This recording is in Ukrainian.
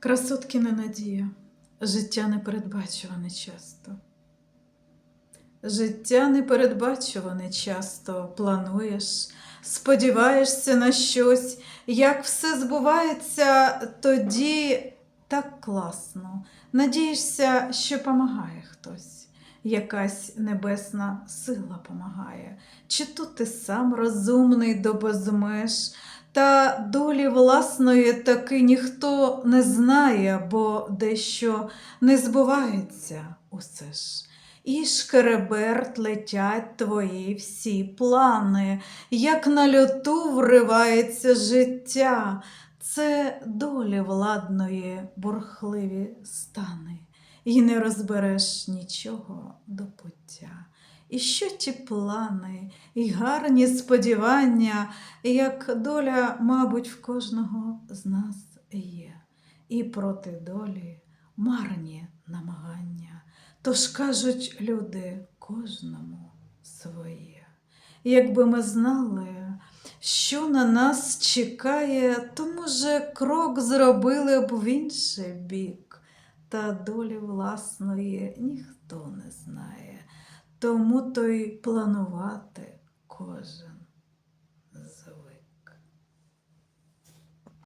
Красоткіна надія, життя непередбачуване часто. Життя непередбачуване часто. Плануєш, сподіваєшся на щось, як все збувається, тоді так класно. Надієшся, що помагає хтось, якась небесна сила помагає, чи то ти сам розумний до безмеж, та долі власної таки ніхто не знає, бо дещо не збувається усе ж. І шкереберт летять твої всі плани, як на льоту вривається життя. Це долі владної бурхливі стани, і не розбереш нічого до пуття. І що ті плани, і гарні сподівання, як доля, мабуть, в кожного з нас є, і проти долі марні намагання. Тож кажуть люди кожному своє. Якби ми знали, що на нас чекає, то, може, крок зробили б в інший бік, та долі власної ніхто не знає, тому то й планувати кожен звик.